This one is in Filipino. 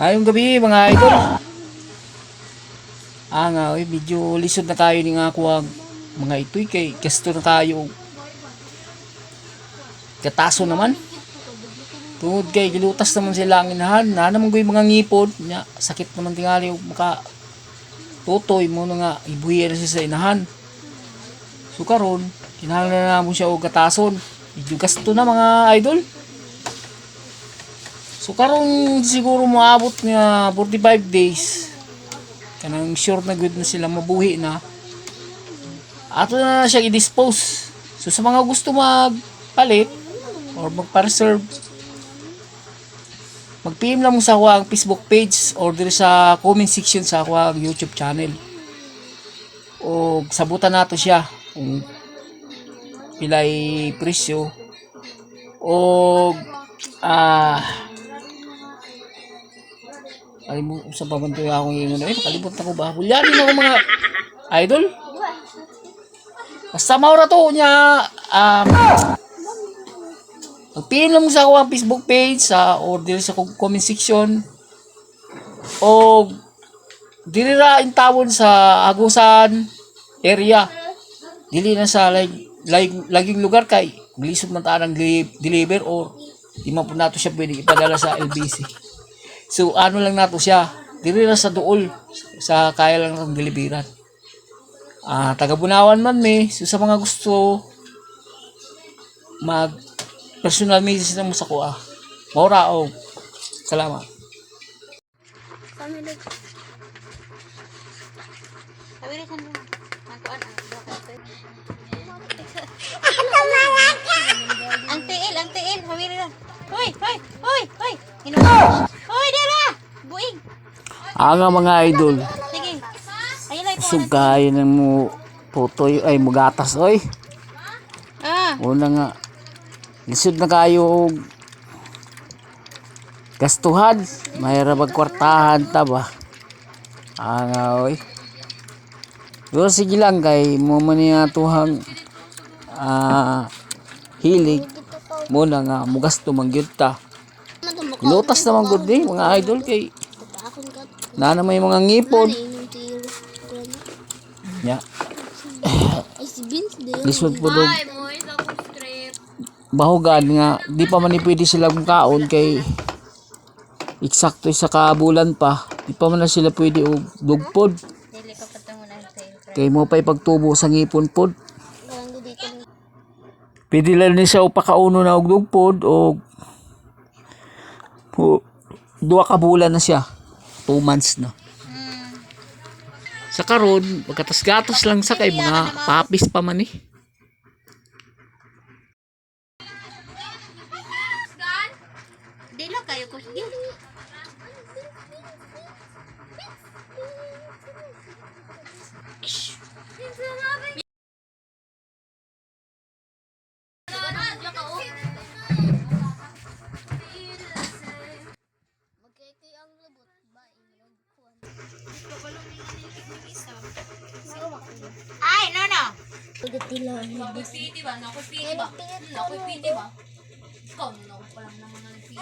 Ngayong gabi mga idol. Ah nga, oy, medyo lisod na tayo ni nga kuwag mga ito'y kay gasto na tayo. Kataso naman. Tungod kay gilutas naman sila ang inahan. Na naman ko'y mga ngipod. Nya, sakit naman tingali maka tutoy mo na nga ibuya na siya sa inahan. So karon, kinahanglan na naman siya og katason. Medyo gasto na mga idol. So karong siguro maabot nga 45 days. Kanang sure na good na sila mabuhi na. Ato na siya i-dispose. So sa mga gusto magpalit or magpa-reserve mag-PM lang mo sa ako ang Facebook page or dito sa comment section sa ako ang YouTube channel. O sabutan nato siya kung pilay presyo o ah Kalimutan sa pabantoy ako ngayon. Eh, nakalimutan ko ba? Hulyanin ako mga idol. Basta maura to niya. Um, Magpin lang mo sa ako ang Facebook page sa or dili sa comment section. O dili ra in tawon sa Agusan area. Dili na sa like, like laging lugar kay lisod man ta deliver or di man po nato siya pwede ipadala sa LBC. So ano lang nato siya, dili na sa duol sa kaya lang ng deliveran. Ah, taga Bunawan man me, so sa mga gusto mag personal message na mo sa kuha. Maura o. Salamat. Kami nag... Sabi rin saan mo. Matuan ang. Ang tiil, ang tiil. Rin lang. Hoy, hoy, hoy, hoy. Hoy, dira. Buing. Ah nga mga idol, Sige. Ayun lang po. sugay na mo putoy ay mugatas oy. Ah. Una nga lisod na kayo gastuhan, mahirap magkwartahan ta ba. Ah nga oy. Pero sige lang kay mo man tuhang ah hilig muna nga mugasto man gyud ta. Lutas naman gud ni mga idol kay na naman yung mga ngipon. Ya. Lisod po dog. Bahugan nga di pa man pwede silang kaon kay eksakto sa kabulan pa. Di pa man na sila pwede og dugpod. Kay mo pa ipagtubo sa ngipon pod. Pwede lang ni siya upakauno na og dugpod o pu- duha ka bulan na siya. Two months na. Sa karon, magkatas-gatas lang sa kay mga papis pa man eh. Dila kayo ko Ay, no, no. Nakoy piti ba? Nakoy piti ba? Nakoy piti ba? Ikaw, nakoy pa lang naman ang piti.